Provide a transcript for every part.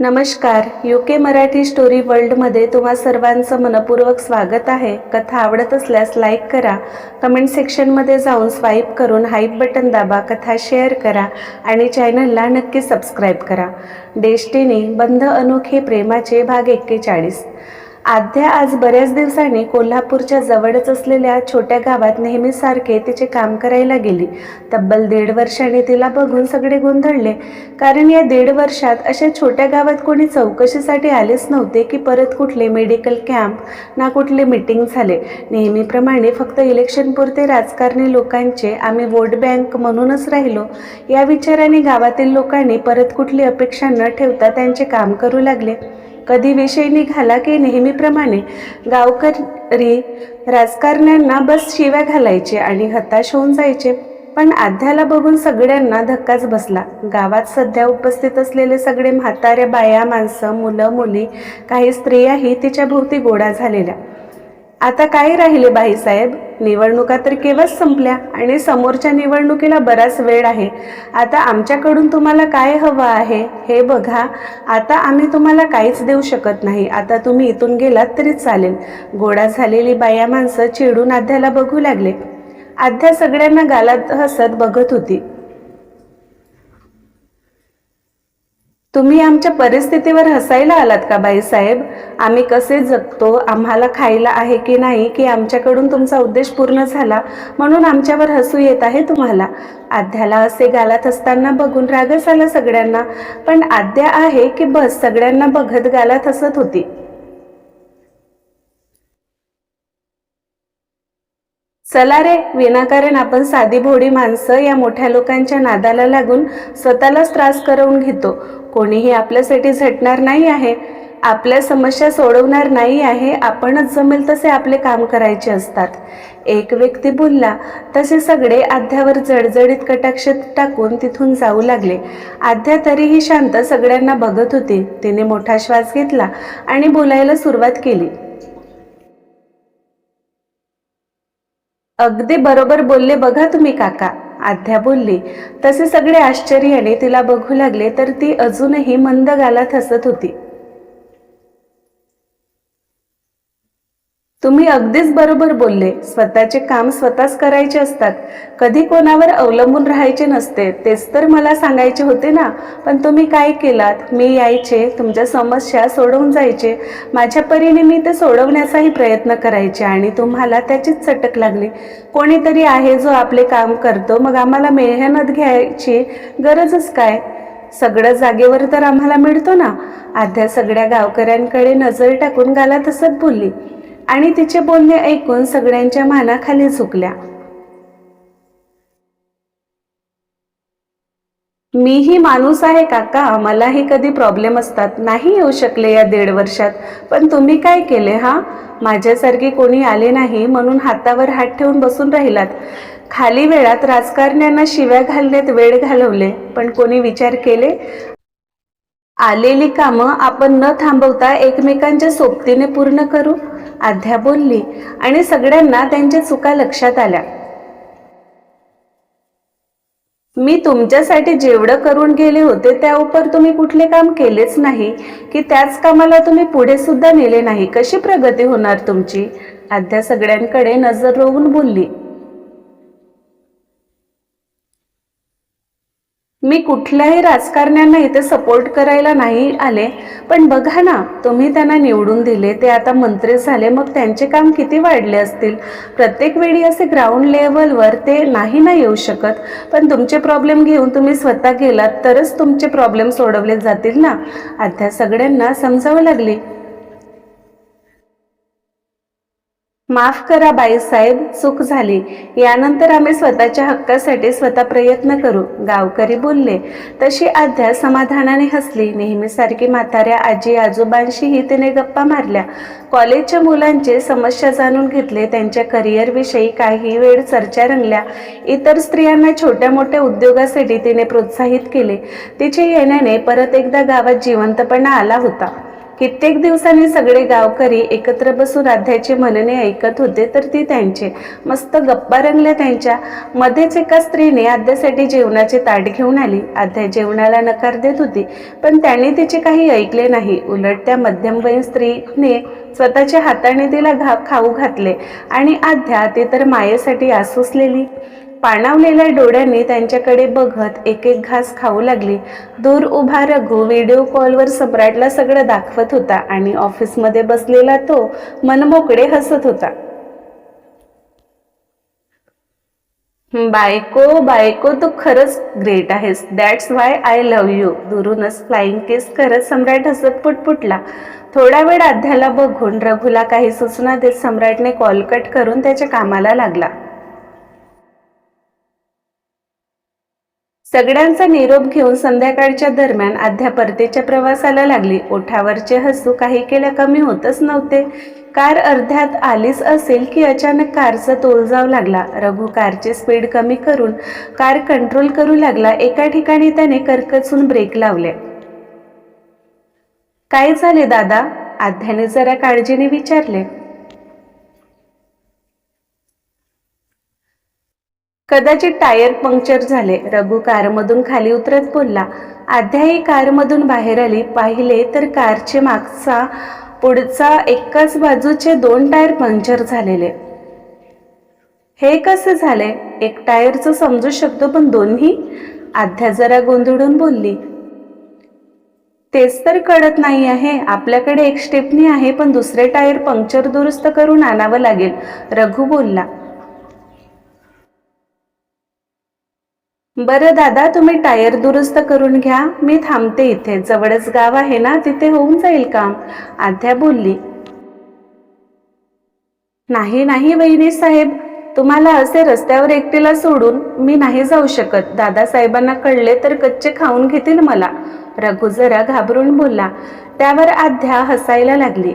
नमस्कार U K Marathi story वर्ल्डमध्ये तुम्हा सर्वांचं मनपूर्वक स्वागत आहे. कथा आवडत असल्यास लाईक करा. कमेंट सेक्शनमध्ये जाऊन स्वाईप करून हाईप बटन दाबा कथा शेअर करा आणि चॅनलला नक्की सबस्क्राईब करा. डेस्टिनी बंध अनोखे प्रेमाचे भाग एक्केचाळीस. आद्या आज बऱ्याच दिवसांनी कोल्हापूरच्या जवळच असलेल्या छोट्या गावात नेहमीसारखे तिचे काम करायला गेली. तब्बल दीड वर्षाने तिला बघून सगळे गोंधळले. कारण या दीड वर्षात अशा छोट्या गावात कोणी चौकशीसाठी आलेच नव्हते की परत कुठले मेडिकल कॅम्प ना कुठले मीटिंग झाले. नेहमीप्रमाणे फक्त इलेक्शनपुरते राजकारणी लोकांचे आम्ही वोट बँक म्हणूनच राहिलो. या विचाराने गावातील लोकांनी परत कुठली अपेक्षा न ठेवता त्यांचे काम करू लागले. कधी विषय निघाला की नेहमीप्रमाणे गावकरी राजकारण्यांना बस शिव्या घालायचे आणि हताश होऊन जायचे. पण आध्याला बघून सगळ्यांना धक्काच बसला. गावात सध्या उपस्थित असलेले सगळे म्हाताऱ्या बाया माणसं मुलं मुली काही स्त्रियाही तिच्या भोवती गोडा झालेल्या. आता काय राहिले बाईसाहेब निवडणुका तर केव्हाच संपल्या आणि समोरच्या निवडणुकीला बराच वेळ आहे. आता आमच्याकडून तुम्हाला काय हवं आहे हे बघा. आता आम्ही तुम्हाला काहीच देऊ शकत नाही. आता तुम्ही इथून गेलात तरी चालेल. गोडा झालेली बाया माणसं चिडून आध्याला बघू लागले. आध्या सगळ्यांना गालात हसत बघत होती. तुम्ही आमच्या परिस्थितीवर हसायला आलात का बाईसाहेब? आम्ही कसे जगतो? आम्हाला खायला आहे की नाही की आमच्याकडून तुमचा उद्देश पूर्ण झाला म्हणून आमच्यावर हसू येत आहे तुम्हाला? आद्याला असे गालात असताना बघून रागच आला सगळ्यांना पण आद्या आहे की बस सगळ्यांना बघत गालात हसत होती. चला रे विनाकारण आपण साधी भोडी माणसं या मोठ्या लोकांच्या नादाला लागून स्वतःलाच त्रास करवून घेतो. कोणीही आपल्यासाठी झटणार नाही आहे. आपल्या समस्या सोडवणार नाही आहे. आपणच जमेल तसे आपले काम करायचे असतात. एक व्यक्ती बोलला तसे सगळे आध्यावर जडजडीत कटाक्षेत टाकून तिथून जाऊ लागले. आध्या तरीही शांत सगळ्यांना बघत होती. तिने मोठा श्वास घेतला आणि बोलायला सुरुवात केली. अगदी बरोबर बोलले बघा तुम्ही काका. आध्या बोलली तसे सगळे आश्चर्याने तिला बघू लागले तर ती अजूनही मंद गालात हसत होती. तुम्ही अगदीच बरोबर बोलले. स्वतःचे काम स्वतःच करायचे असतात. कधी कोणावर अवलंबून राहायचे नसते. तेच तर मला सांगायचे होते ना. पण तुम्ही काय केलात? मी यायचे तुमच्या समस्या सोडवून जायचे. माझ्या परीने मी ते सोडवण्याचाही प्रयत्न करायचे आणि तुम्हाला त्याचीच चटक लागली. कोणीतरी आहे जो आपले काम करतो. मग आम्हाला मेहनत घ्यायची गरजच काय? सगळं जागेवर तर आम्हाला मिळतो ना. आध्या सगळ्या गावकऱ्यांकडे नजर टाकून गालात तसंच बोलली. आणि तिचे बोलणे ऐकून सगळ्यांच्या मानाखाली झुकल्या. मीही माणूस आहे काका मलाही कधी प्रॉब्लेम असतात. नाही येऊ शकले या दीड वर्षात. पण तुम्ही काय केले हा? माझ्यासारखे कोणी आले नाही म्हणून हातावर हात ठेवून बसून राहिलात. खाली वेळात राजकारण्यांना शिव्या घालण्यात वेळ घालवले. पण कोणी विचार केले? आलेली कामं आपण न थांबवता एकमेकांच्या सोबतीने पूर्ण करू आध्या बोलली आणि सगळ्यांना त्यांच्या चुका लक्षात आल्या. मी तुमच्यासाठी जेवढं करून गेले होते त्या तुम्ही कुठले काम केलेच नाही की त्याच कामाला तुम्ही पुढे सुद्धा नेले नाही. कशी प्रगती होणार तुमची? आध्या सगळ्यांकडे नजर रोवून बोलली. मी कुठल्याही राजकारण्यांना इथे सपोर्ट करायला नाही आले पण बघा ना तुम्ही त्यांना निवडून दिले ते आता मंत्री झाले मग त्यांचे काम किती वाढले असतील? प्रत्येक वेळी असे ग्राउंड लेवलवर ते नाही ना येऊ शकत. पण तुमचे प्रॉब्लेम घेऊन तुम्ही स्वतः गेलात तरच तुमचे प्रॉब्लेम सोडवले जातील ना? आता सगळ्यांना समजावं लागली. माफ करा बाईसाहेब चूक झाली. यानंतर आम्ही स्वतःच्या हक्कासाठी स्वतः प्रयत्न करू गावकरी बोलले. तशी आध्या समाधानाने हसली. नेहमीसारखी म्हाताऱ्या आजी आजोबांशीही तिने गप्पा मारल्या. कॉलेजच्या मुलांचे समस्या जाणून घेतले. त्यांच्या करिअरविषयी काही वेळ चर्चा रंगल्या. इतर स्त्रियांना छोट्या मोठ्या उद्योगासाठी तिने प्रोत्साहित केले. तिच्या येण्याने परत एकदा गावात जिवंतपणा आला होता. कित्येक दिवसांनी सगळे गावकरी एकत्र बसून राध्याचे म्हणणे ऐकत होते तर ती त्यांचे. मस्त गप्पा रंगल्या त्यांच्या. मध्येच एका स्त्रीने आद्यासाठी जेवणाचे ताट घेऊन आली. आद्या जेवणाला नकार देत होती पण त्याने तिचे काही ऐकले नाही. उलट त्या मध्यमवयीन स्त्रीने स्वतःच्या हाताने तिला घा खाऊ घातले आणि आध्या ती तर मायेसाठी आसुसलेली. पाणावलेल्या डोळ्यांनी त्यांच्याकडे बघत एक एक घास खाऊ लागली. दूर उभा रघु व्हिडिओ कॉलवर सम्राटला सगळं दाखवत होता आणि ऑफिसमध्ये बसलेला तो मनमोकळे हसत होता. बायको बायको तू खरंच ग्रेट आहेस. That's why I love you दुरूनच फ्लाईंग केस करत सम्राट हसत पुटपुटला. थोडा वेळ अध्याला बघून रघुला काही सूचना देत सम्राटने कॉल कट करून त्याच्या कामाला लागला. सगळ्यांचा निरोप घेऊन संध्याकाळच्या दरम्यान अध्या परतेच्या प्रवासाला लागली. ओठावरचे हसू काही केल्या कमी होतच नव्हते. कार अर्ध्यात आलीच असेल की अचानक कारचा तोल जाऊ लागला. रघु कारचे स्पीड कमी करून कार कंट्रोल करू लागला. एका ठिकाणी त्याने करकचून ब्रेक लावले. काय झाले दादा? आध्याने जरा काळजीने विचारले. कदाचित टायर पंक्चर झाले. रघु कारमधून खाली उतरत बोलला आध्याही कारमधून बाहेर आली. पाहिले तर कारचे मागचा पुढचा एकाच बाजूचे दोन टायर पंक्चर झालेले. हे कसे झाले? एक टायरचं समजू शकतो पण दोन्ही? आध्या जरा गोंधळून बोलली. तेच तर कळत नाही आहे. आपल्याकडे एक स्टेपनी आहे पण दुसरे टायर पंक्चर दुरुस्त करून आणावं लागेल. रघु बोलला. बरं दादा तुम्ही टायर दुरुस्त करून घ्या. मी थांबते इथे. जवळच गाव आहे ना तिथे होऊन जाईल काम. आध्या बोलली. नाही नाही वहिनी साहेब. तुम्हाला असे रस्त्यावर एकटीला सोडून मी नाही जाऊ शकत. दादासाहेबांना कळले तर कच्चे खाऊन घेतील मला. रघु जरा घाबरून बोलला. त्यावर आध्या हसायला लागली.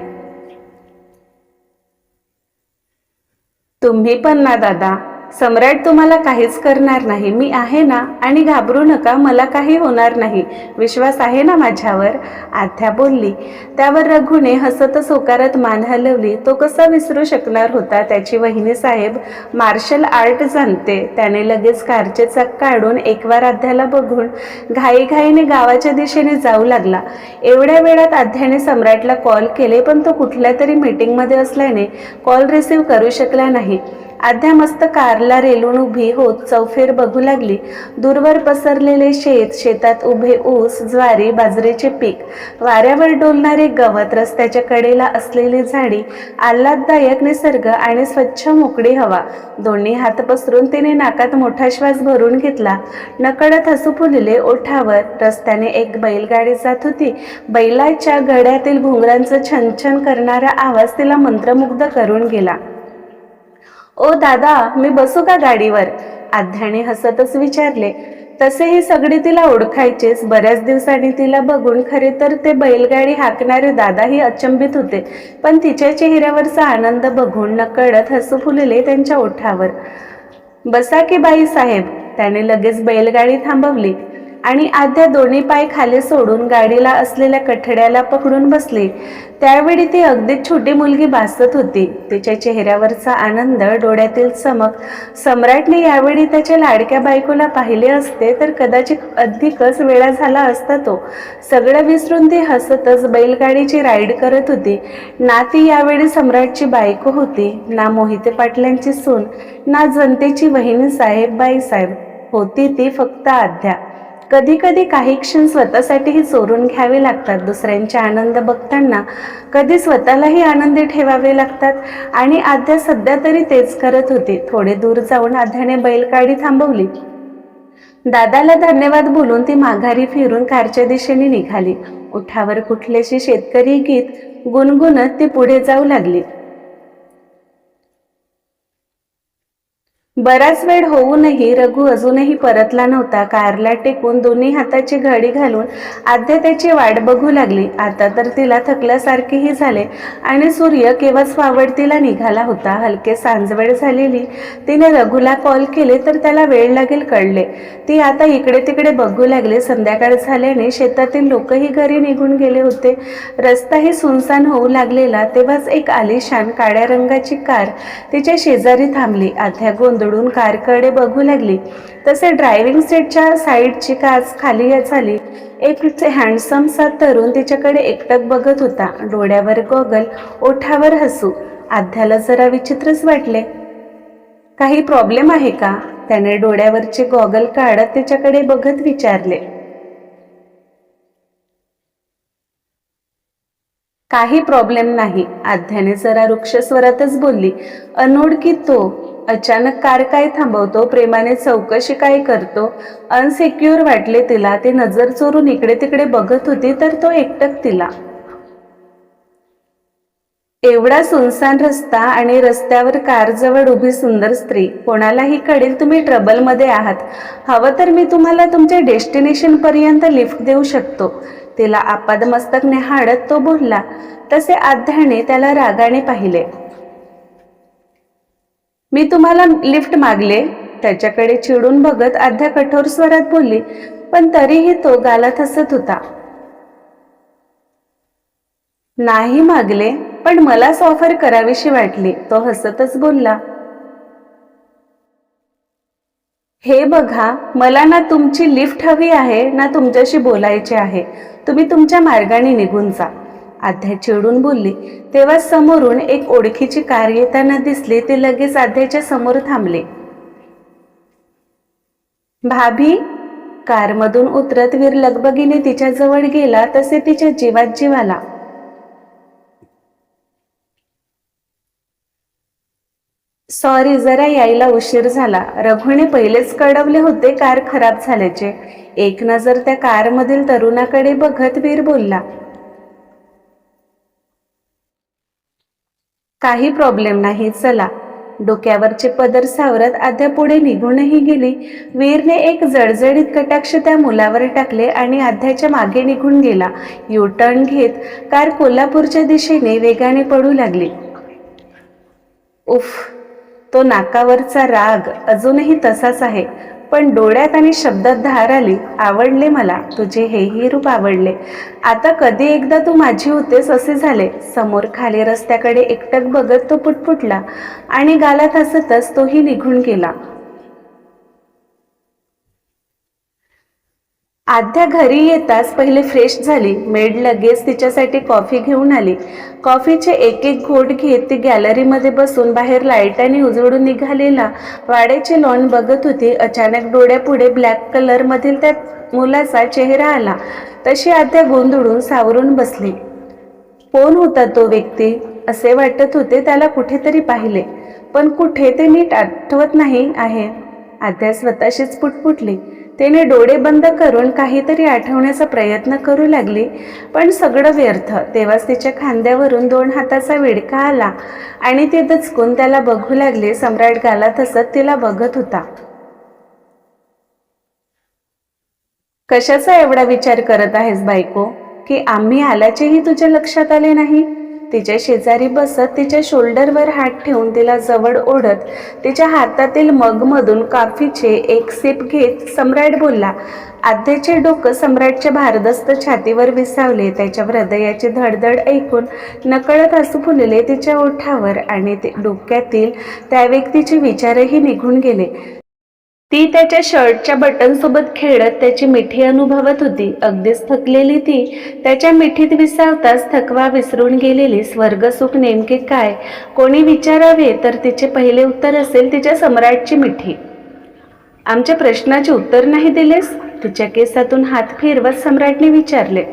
तुम्ही पण ना दादा. सम्राट तुम्हाला काहीच करणार नाही. मी आहे ना? आणि घाबरू नका मला काही होणार नाही. विश्वास आहे ना माझ्यावर? आथ्या बोलली. त्यावर रघुने हसतच होकारात मान हलवली. तो कसा विसरू शकणार होता? त्याची वहिनी साहेब मार्शल आर्ट जाणते. त्याने लगेच कारचे चाक काढून एकवार आध्याला बघून घाईघाईने गावाच्या दिशेने जाऊ लागला. एवढ्या वेळात आध्याने सम्राटला कॉल केले पण तो कुठल्या तरी मीटिंगमध्ये असल्याने कॉल रिसीव्ह करू शकला नाही. आध्या मस्त कारला रेलून उभी होत चौफेर बघू लागली. दूरवर पसरलेले शेत शेतात उभे ऊस ज्वारी बाजरीचे पीक. वाऱ्यावर डोलणारे गवत रस्त्याच्या कडेला असलेली झाडी आल्हाददायक निसर्ग आणि स्वच्छ मोकळी हवा. दोन्ही हात पसरून तिने नाकात मोठा श्वास भरून घेतला. नकळत हसू फुलले ओठावर. रस्त्याने एक बैलगाडी जात होती. बैलाच्या गड्यातील घुंगरांचं छनछन करणारा आवाज तिला मंत्रमुग्ध करून गेला. ओ दादा मी बसू का गाडीवर? आध्याने हसतच विचारले. तसेही सगळी तिला ओळखायचेच बऱ्याच दिवसांनी तिला बघून खरे तर ते बैलगाडी हाकणारे दादाही अचंबित होते. पण तिच्या चेहऱ्यावरचा आनंद बघून नकळत हसू फुलले त्यांच्या ओठावर. बसा की बाई साहेब त्याने लगेच बैलगाडी थांबवली. आणि आध्या दोन्ही पाय खाली सोडून गाडीला असलेल्या कठड्याला पकडून बसली. त्यावेळी ती अगदी छोटी मुलगी भासत होती. तिच्या चेहऱ्यावरचा आनंद डोळ्यातील चमक. सम्राटने यावेळी त्याच्या लाडक्या बायकोला पाहिले असते तर कदाचित अधिकच वेळा झाला असता तो. सगळं विसरून ती हसतच बैलगाडीची राईड करत होती. ना ती यावेळी सम्राटची बायको होती ना मोहिते पाटलांची सून ना जनतेची वहिनी साहेब बाईसाहेब. होती ती फक्त आध्या कधी कधी काही क्षण स्वतःसाठीही चोरून घ्यावे लागतात. दुसऱ्यांचे आनंद बघताना कधी स्वतःलाही आनंदी ठेवावे लागतात. आणि आद्या सध्या तरी तेच करत होती. थोडे दूर जाऊन आद्याने बैलगाडी थांबवली. दादाला धन्यवाद बोलून ती माघारी फिरून कारच्या दिशेने निघाली. उठावर कुठलेशी शेतकरी गीत गुणगुणत ती पुढे जाऊ लागली. बराच वेळ होऊनही रघु अजूनही परतला नव्हता. कारला टेकून दोन्ही हाताची घडी घालून आद्या त्याची वाट बघू लागली. आता तर तिला थकल्यासारखेही झाले आणि सूर्य केव्हाच वावडतीला निघाला होता. हलके सांजवेळ झालेली तिने रघुला कॉल केले तर त्याला वेळ लागेल कळले. ती आता इकडे तिकडे बघू लागली. संध्याकाळ झाल्याने शेतातील लोकही घरी निघून गेले होते. रस्ताही सुनसान होऊ लागलेला. तेव्हाच एक आलिशान काळ्या रंगाची कार तिच्या शेजारी थांबली. आध्या दडून कारकडे बघू लागली. तसे ड्रायव्हिंग सीटच्या साईडची काच खाली झाली. एक हँडसम सा तरुण तिच्याकडे एकटक बघत होता. डोळ्यावर गॉगल ओठावर हसू. आध्याला जरा विचित्रच वाटले. काही प्रॉब्लेम आहे का? त्याने डोळ्यावरचे गॉगल काढत तिच्याकडे बघत विचारले. काही प्रॉब्लेम नाही आध्याने जरा वृक्ष स्वरातच बोलली. अनोळखी तो अचानक कार काय थांबवतो प्रेमाने चौकशी काय करतो? अनसिक्युअर वाटले तिला ती नजर चोरून इकडे तिकडे बघत होती तर तो एकटक तिला. एवढा सुनसान रस्ता आणि रस्त्यावर कारजवळ उभी सुंदर स्त्री कोणालाही कळेल तुम्ही ट्रबलमध्ये आहात. हवं तर मी तुम्हाला तुमच्या डेस्टिनेशन पर्यंत लिफ्ट देऊ शकतो. तिला आपादमस्तक निहाळत तो बोलला. तसे आध्याने त्याला रागाने पाहिले. मी तुम्हाला लिफ्ट मागले. त्याच्याकडे चिडून बघत अर्ध्या कठोर स्वरात बोलली पण तरीही तो गालात हसत होता. नाही मागले पण मलाच ऑफर करावीशी वाटली. तो हसतच बोलला. हे बघा मला ना तुमची लिफ्ट हवी आहे ना तुमच्याशी बोलायचे आहे. तुम्ही तुमच्या मार्गाने निघून जा. आध्या चिडून बोलली. तेव्हा समोरून एक ओळखीची कार येताना दिसली. ते लगेच आध्याच्या समोर थांबले. भाभी कारमधून उतरत वीर लगबगीने तिच्या जवळ गेला. तसे तिच्या जीवात जीव आला. सॉरी जरा यायला उशीर झाला. रघुने पहिलेच कळवले होते कार खराब झाल्याचे. एक नजर त्या कारमधील तरुणाकडे बघत वीर बोलला काही प्रॉब्लेम नाही चला. डोक्यावरचे पदर सावरत आध्या पुढे निघूनही गेली. वीरने एक जळजळीत कटाक्ष त्या मुलावर टाकले आणि आध्याच्या मागे निघून गेला. यू टर्न घेत कार कोल्हापूरच्या दिशेने वेगाने पडू लागली. उफ तो नाकावरचा राग अजूनही तसाच आहे. पण डोळ्यात आणि शब्दात धार आली आवडले मला. तुझे हेही रूप आवडले. आता कधी एकदा तू माझी होतेस असे झाले. समोर खाली रस्त्याकडे एकटक बघत तो पुटपुटला आणि गालात हसतच तोही निघून गेला. आद्या घरी येताच पहिले फ्रेश झाली. मेड लगेच तिच्यासाठी कॉफी घेऊन आली. कॉफीचे एक एक घोट घेत ती गॅलरीमध्ये बसून बाहेर लाईटाने उजळून निघालेला. वाड्याचे लॉन बघत होती. अचानक डोळ्यापुढे ब्लॅक कलरमधील त्या मुलाचा चेहरा आला. तशी आध्या गोंधळून सावरून बसली. कोण होता तो व्यक्ती? असे वाटत होते त्याला कुठेतरी पाहिले. पण कुठे ते नीट आठवत नाही आहे. आध्या स्वतःशीच पुटपुटली. तिने डोळे बंद करून काहीतरी आठवण्याचा प्रयत्न करू लागली. पण सगळं व्यर्थ. तेव्हाच तिच्या खांद्यावरून दोन हाताचा विडका आला आणि ते दचकून त्याला बघू लागले. सम्राट गालात असत तिला बघत होता. कशाचा एवढा विचार करत आहेस बायको? की आम्ही आल्याचेही तुझ्या लक्षात आले नाही? तिच्या शेजारी बसत तिच्या शोल्डरवर हात ठेवून तिला जवळ ओढत तिच्या हातातील मगमधून काफीचे एक सिप घेत सम्राट बोलला आद्याचे डोकं सम्राटच्या भारदस्त छातीवर विसावले. त्याच्या हृदयाची धडधड ऐकून नकळत असू फुलले तिच्या ओठावर आणि ते डोक्यातील त्या व्यक्तीचे विचारही निघून गेले. ती त्याच्या शर्टच्या बटनसोबत खेळत त्याची मिठी अनुभवत होती. अगदीच थकलेली ती त्याच्या मिठीत विसावताच थकवा विसरून गेलेली स्वर्गसुख नेमके काय? कोणी विचारावे तर तिचे पहिले उत्तर असेल तिच्या सम्राटची मिठी. आमच्या प्रश्नाचे उत्तर नाही दिलेस? तिच्या केसातून हात फिरवत सम्राटने विचारले.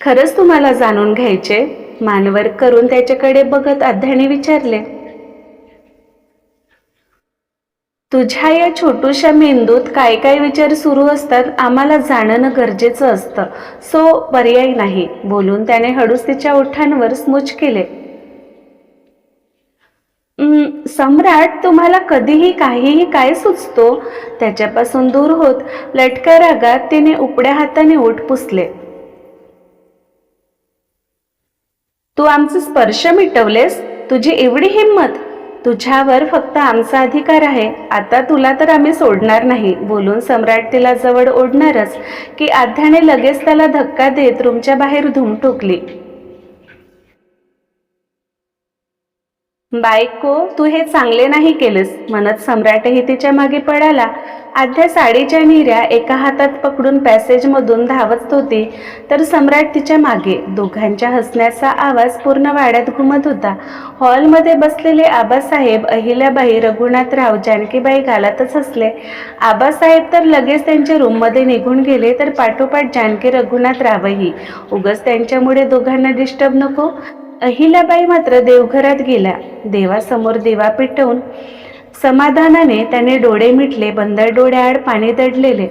खरंच तुम्हाला जाणून घ्यायचे? मानवर करून त्याच्याकडे बघत अध्याने विचारले. तुझ्या या छोटूशा मेंदूत काय काय विचार सुरू असतात आम्हाला जाणणं गरजेचं असतं. सो पर्याय नाही बोलून त्याने हळूच तिच्या ओठांवर स्मुच केले. सम्राट तुम्हाला कधीही काहीही काय सुचतो? त्याच्यापासून दूर होत लटक्या रागात तिने उपड्या हाताने ओठ पुसले. तू आमचे स्पर्श मिटवलेस? तुझी एवढी हिंमत? तुझ्यावर फक्त आमचा अधिकार आहे. आता तुला तर आम्ही सोडणार नाही. बोलून सम्राट तिला जवळ ओढणारच की आध्याने लगेच त्याला धक्का देत रूमच्या बाहेर धूम ठोकली. बायको तू हे चांगले नाही केलेस. म्हणत सम्राटही तिच्यामागे पडाला. आध्या साडीच्या निऱ्या एका हातात पकडून पॅसेजमधून धावत होती. तर सम्राट तिच्यामागे. दोघांच्या हसण्याचा आवाज पूर्ण वाड्यात घुमत होता. हॉलमध्ये बसलेले आबासाहेब अहिल्याबाई रघुनाथराव जानकीबाई घालातच हसले. आबासाहेब तर लगेच त्यांच्या रूममध्ये निघून गेले तर पाठोपाठ जानकी रघुनाथरावही. उगच त्यांच्यामुळे दोघांना डिस्टर्ब नको. अहिल्याबाई मात्र देवघरात गेल्या. देवासमोर दिवा पेटवून समाधानाने त्याने डोळे मिटले बंदर डोळ्याआड पाणी दडलेले.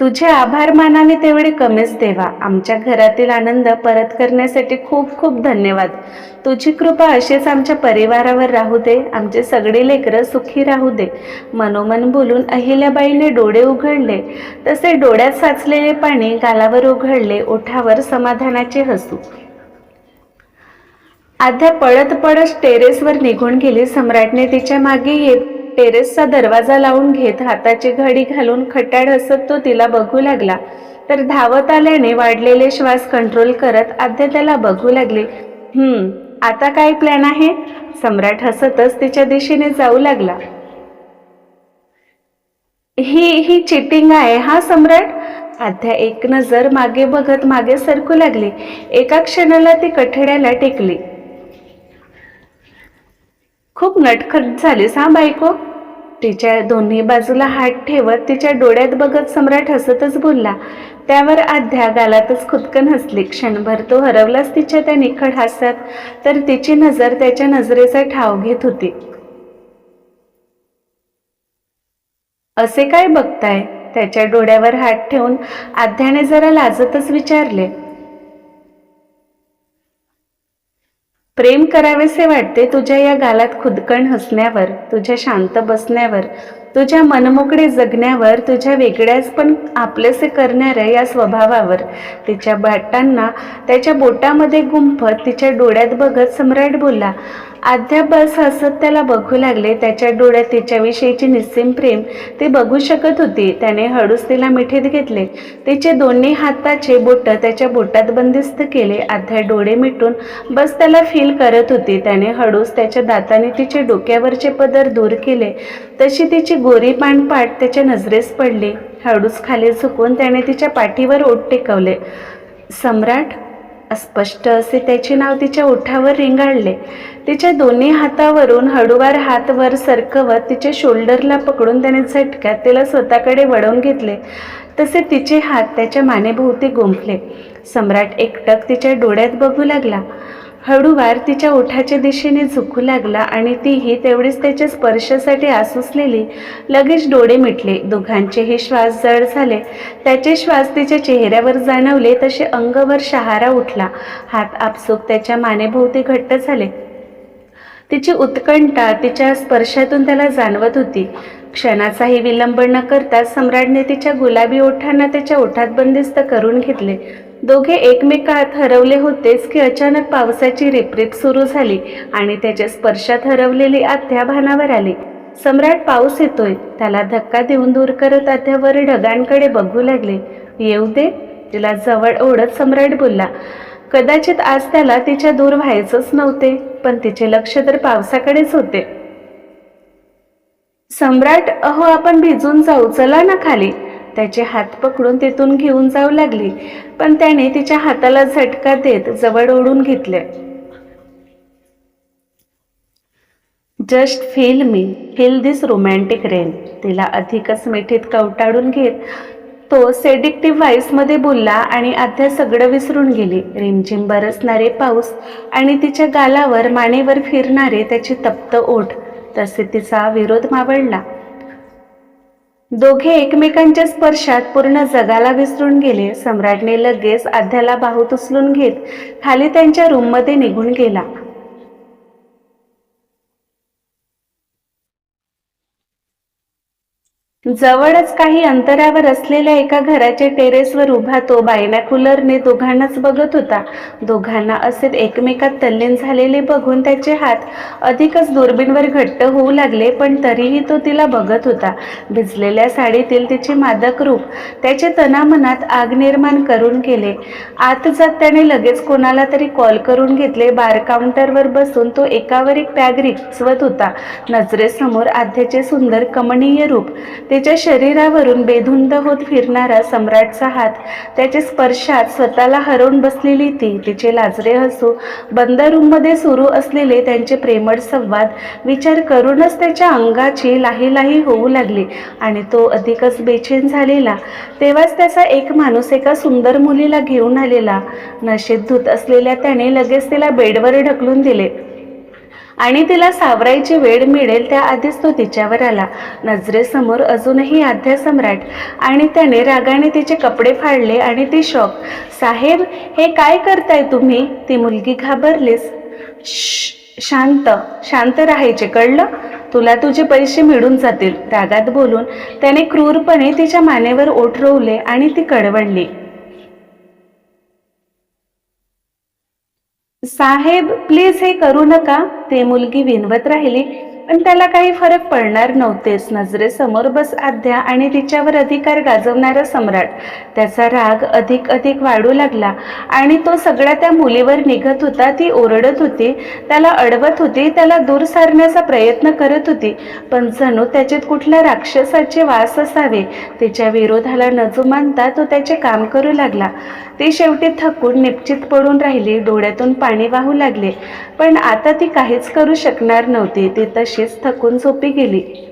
तुझे आभार मानावे तेवढे कमीच देवा. आमच्या घरातील आनंद परत करण्यासाठी खूप खूप धन्यवाद. तुझी कृपा अशीच आमच्या परिवारावर राहू दे. आमचे सगळे लेकरं सुखी राहू दे. मनोमन बोलून अहिल्याबाईने डोळे उघडले. तसे डोळ्यात साचलेले पाणी गालावर उघडले. ओठावर समाधानाचे हसू. आध्या पळत पळत टेरेसवर निघून गेली. सम्राटने तिच्यामागे येत टेरेसचा दरवाजा लावून घेत हाताची घडी घालून खट्याड हसत तो तिला बघू लागला. तर धावत आल्याने वाढलेले श्वास कंट्रोल करत आद्य त्याला बघू लागले. हम्म आता काय प्लॅन आहे? सम्राट हसतच तिच्या दिशेने जाऊ लागला. ही ही चिटिंग आहे हा सम्राट? आध्या एक नजर मागे बघत मागे सरकू लागली. एका क्षणाला ती कठड्याला टेकली. खूप नटखट झालीस हा बायको? तिच्या दोन्ही बाजूला हात ठेवत तिच्या डोळ्यात बघत सम्राट हसतच बोलला. त्यावर आध्या गालातच खुदकन हसली. क्षणभर तो हरवलाच तिच्या त्या निखळ हास्यात तर तिची नजर त्याच्या नजरेचा ठाव घेत होती. असे काय बघताय? त्याच्या डोळ्यावर हात ठेवून आध्याने जरा लाजतच विचारले. प्रेम करावेसे वाटते तुझ्या या गालात खुदकण हसण्यावर तुझ्या शांत बसण्यावर तुझ्या मनमोकळे जगण्यावर तुझ्या वेगळ्याच पण आपलेसे करणाऱ्या या स्वभावावर. तिच्या बाटांना त्याच्या बोटामध्ये गुंफत तिच्या डोळ्यात बघत सम्राट बोलला अध्यापस हसत त्याला बघू लागले. त्याच्या डोळ्यात तिच्याविषयीची निस्सीम प्रेम ती बघू शकत होती. त्याने हळूच तिला मिठीत घेतले. तिचे दोन्ही हाताचे बोट त्याच्या बोटात बंदिस्त केले. अध्या डोळे मिटून बस त्याला फील करत होती. त्याने हळूच त्याच्या दाताने तिचे डोक्यावरचे पदर दूर केले. तशी तिची गोरी पाणपाट त्याच्या नजरेस पडली. हळूच खाली झुकून त्याने तिच्या पाठीवर ओट टेकवले. सम्राट अस्पष्ट असे त्याचे नाव तिच्या ओठावर रिंगाळले. तिच्या दोन्ही हातावरून हळूवार हात वर सरकवत तिच्या शोल्डरला पकडून त्याने झटक्यात तिला स्वतःकडे वळवून घेतले. तसे तिचे हात त्याच्या मानेभोवती गुंफले. सम्राट एकटक तिच्या डोळ्यात बघू लागला. हळूवार तिच्या ओठाच्या दिशेने झुकू लागला आणि तीही तेवढीच त्याच्या स्पर्शासाठी आसुसलेली लगेच डोळे मिटले. दोघांचेही श्वास जड झाले. त्याचे श्वास तिच्या चेहऱ्यावर जाणवले तसे अंगवर शहारा उठला. हात आपसूक त्याच्या मानेभोवती घट्ट झाले. तिची उत्कंठा तिच्या स्पर्शातून त्याला जाणवत होती. क्षणाचाही विलंब न करता सम्राटने तिच्या गुलाबी ओठांना त्याच्या ओठात बंदिस्त करून घेतले. दोघे एकमेकात हरवले होतेच की अचानक पावसाची रिपरिप सुरू झाली आणि त्याच्या स्पर्शात हरवलेली आत्या भानावर आली. सम्राट पाऊस येतोय त्याला धक्का देऊन दूर करत आत्यावर ढगांकडे बघू लागले. येऊ दे तिला जवळ ओढत सम्राट बोलला. कदाचित आज त्याला तिच्या दूर व्हायचंच नव्हते पण तिचे लक्ष तर पावसाकडेच होते. सम्राट अहो आपण भिजून जाऊ चला ना खाली. त्याचे हात पकडून तिथून घेऊन जाऊ लागली पण त्याने तिच्या हाताला झटका देत जवळ ओढून घेतले. Just feel me feel this romantic rain तिला अधिकच मिठीत कवटाळून घेत तो सेडिक्टिव्ह व्हाईसमध्ये बोलला आणि अध्या सगळं विसरून गेली. रिमझिम बरसणारे पाऊस आणि तिच्या गालावर मानेवर फिरणारे त्याचे तप्त ओठ. तसे तिचा विरोध मावळला. दोघे एकमेकांच्या स्पर्शात पूर्ण जगाला विसरून गेले. सम्राटने लगेच आध्याला बाहूत उचलून घेत खाली त्यांच्या रूममध्ये निघून गेला. जवळच काही अंतरावर असलेल्या एका घराच्या टेरेसवर उभा तो बायनॅक्युलरने दोघांनाच बघत होता. दोघांना असेच एकमेकात तल्लीन झालेले बघून त्याचे हात अधिकच दुर्बीणवर घट्ट होऊ लागले पण तरीही तो तिला बघत होता. भिजलेल्या साडीतील तिचे मादक रूप त्याचे तनामनात आग निर्माण करून गेले. आत जात त्याने लगेच कोणाला तरी कॉल करून घेतले. बार काउंटरवर बसून तो एकावर एक पॅग रिचवत होता. नजरेसमोर आध्याचे सुंदर कमणीय रूप. ते त्याच्या शरीरावरून बेधुंद होत फिरणारा सम्राटचा हात त्याच्या स्पर्शात स्वतःला हरवून बसलेली ती तिचे लाजरे हसू बंद रूममध्ये सुरू असलेले त्यांचे प्रेमळ संवाद विचार करूनच त्याच्या अंगाची लाही लाही होऊ लागली आणि तो अधिकच बेचैन झालेला. तेव्हाच त्याचा एक माणूस एका सुंदर मुलीला घेऊन आलेला. नशेत धूत असलेल्या त्याने लगेच तिला बेडवर ढकलून दिले. आणि तिला सावरायची वेळ मिळेल त्याआधीच तो तिच्यावर आला. नजरेसमोर अजूनही आध्या सम्राट आणि त्याने रागाने तिचे कपडे फाडले आणि ती शॉक साहेब हे काय करताय तुम्ही? ती मुलगी घाबरलीस. शांत शांत राहायचे कळलं? तुला तुझे पैसे मिळून जातील. रागात बोलून त्याने क्रूरपणे तिच्या मानेवर ओठ रोवले आणि ती कडवडली. साहेब प्लीज हे करू नका. ते मुलगी विनवत राहिली. पण त्याला काही फरक पडणार नव्हतेच. नजरेसमोर बस आध्या आणि तिच्यावर अधिकार गाजवणारा सम्राट. त्याचा राग अधिक अधिक वाढू लागला आणि तो सगळ्या त्या मुलीवर निघत होता. ती ओरडत होती त्याला अडवत होती त्याला दूर सारण्याचा प्रयत्न करत होती. पण जणू त्याच्यात कुठल्या राक्षसाचे वास असावे? तिच्या विरोधाला न जुमानता तो त्याचे काम करू लागला. ती शेवटी थकून निश्चित पडून राहिली डोळ्यातून पाणी वाहू लागले. पण आता ती काहीच करू शकणार नव्हती. ती तशी तशीच थकून झोपी गेली.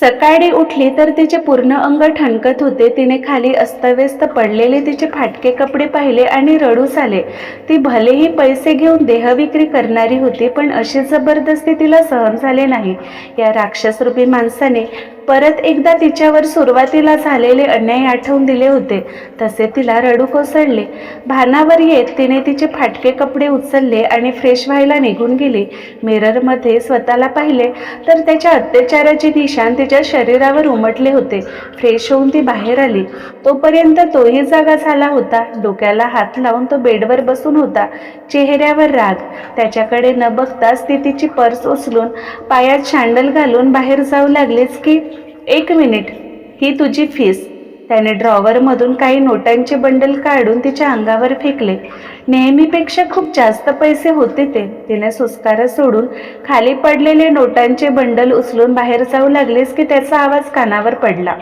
सकाळी उठली तर तिचे पूर्ण अंग ठणकत होते. तिने खाली अस्तव्यस्त पडलेले तिचे फाटके कपडे पाहिले आणि रडूस आले. ती भलेही पैसे घेऊन देहविक्री करणारी होती पण अशी जबरदस्ती तिला सहन झाले नाही. या राक्षसरूपी माणसाने परत एकदा तिच्यावर सुरुवातीला झालेले अन्याय आठवून दिले होते. तसे तिला रडू कोसळले. भानावर येत तिने तिचे फाटके कपडे उचलले आणि फ्रेश व्हायला निघून गेली. मिररमध्ये स्वतःला पाहिले तर त्याच्या अत्याचाराची निशान तिच्या शरीरावर उमटले होते. फ्रेश होऊन ती बाहेर आली. तोपर्यंत तोही जागा झाला होता. डोक्याला हात लावून तो बेडवर बसून होता. चेहऱ्यावर राग. त्याच्याकडे न बघताच ती तिची पर्स उचलून पायात शँडल घालून बाहेर जाऊ लागलीच की एक मिनिट. ही तुझी फीस त्याने ड्रॉवरमधून काही नोटांचे बंडल काढून तिच्या अंगावर फेकले. नेहमीपेक्षा खूप जास्त पैसे होते ते. तिने सुस्कार सोडून खाली पडलेले नोटांचे बंडल उचलून बाहेर जाऊ लागलेस की त्याचा आवाज कानावर पडला.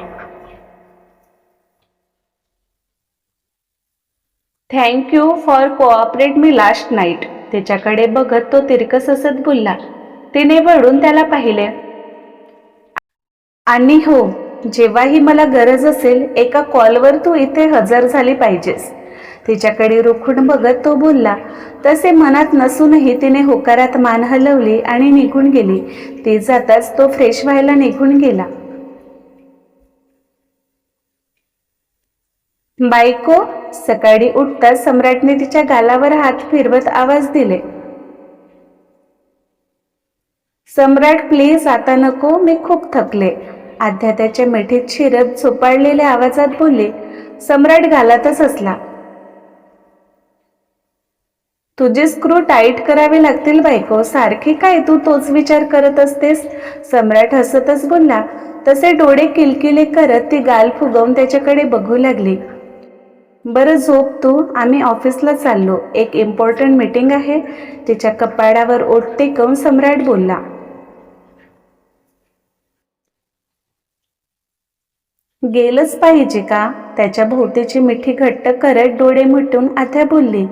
Thank you for cooperate me last night त्याच्याकडे बघत तो तिरकस असत बोलला. तिने वळून त्याला पाहिले. आणि हो जेव्हाही मला गरज असेल एका कॉलवर तू इथे हजर झाली पाहिजेस. तिच्याकडे रोखून बघत तो बोलला तसे मनात नसूनही तिने होकारात मान हलवली आणि निघून गेली. ती जाताच तो फ्रेश व्हायला निघून गेला. बायको सकाळी उठताच सम्राटने तिच्या गालावर हात फिरवत आवाज दिले. सम्राट प्लीज आता नको मी खूप थकले. आध्या त्याच्या मिठीत शिरत झोपाळलेल्या आवाजात बोलले सम्राट घालातच असला. तुझे स्क्रू टाईट करावे लागतील बायको सारखी काय तू तोच विचार करत असतेस? सम्राट हसतच बोलला तसे डोळे किलकिले करत ती गाल फुगवून त्याच्याकडे बघू लागली. बरं झोप तू आम्ही ऑफिसला चाललो. एक इम्पॉर्टंट मीटिंग आहे. तिच्या कपाडावर ओठ टेकवून सम्राट बोलला गेलंच पाहिजे का? त्याच्या भोवतीची मिठी घट्ट करत डोळे मिटून आथ्या बोलली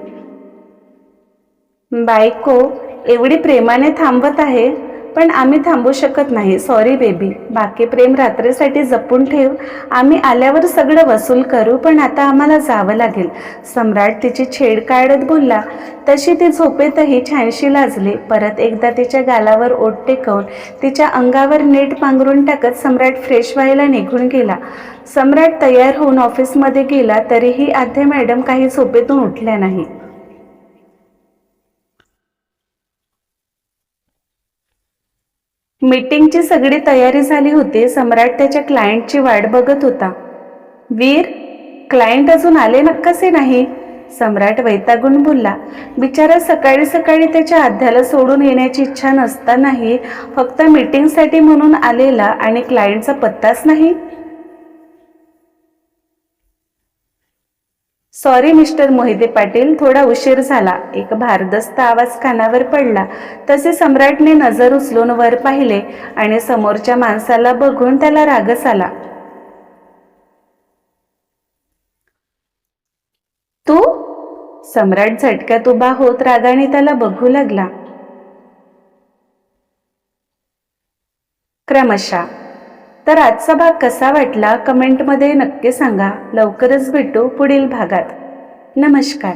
बायको एवढी प्रेमाने थांबत आहे? पण आम्ही थांबू शकत नाही. सॉरी बेबी बाकी प्रेम रात्रीसाठी जपून ठेव. आम्ही आल्यावर सगळं वसूल करू पण आता आम्हाला जावं लागेल. सम्राट तिची छेड काढत बोलला. तशी ती झोपेतही छानशी लाजली. परत एकदा तिच्या गालावर ओट टेकवून तिच्या अंगावर नेट पांघरून टाकत सम्राट फ्रेश व्हायला निघून गेला. सम्राट तयार होऊन ऑफिसमध्ये गेला तरीही आद्य मॅडम काही झोपेतून उठल्या नाही. मीटिंगची सगळी तयारी झाली होती. सम्राट त्याच्या क्लायंटची वाट बघत होता. वीर क्लायंट अजून आले ना कसे नाही? सम्राट वैतागून बोलला. बिचारा सकाळी सकाळी त्याच्या आध्याला सोडून येण्याची इच्छा नसतानाही फक्त मीटिंगसाठी म्हणून आलेला आणि क्लायंटचा पत्ताच नाही? सॉरी मिस्टर मोहिते पाटील थोडा उशीर झाला. एक भारदस्त आवाज कानावर पडला. तसे सम्राटने नजर उचलून वर पाहिले आणि समोरच्या माणसाला बघून त्याला रागच आला. तू? सम्राट झटक्यात उभा होत रागाने त्याला बघू लागला. क्रमशः तर आजचा भाग कसा वाटला कमेंटमध्ये नक्की सांगा. लवकरच भेटू पुढील भागात. नमस्कार.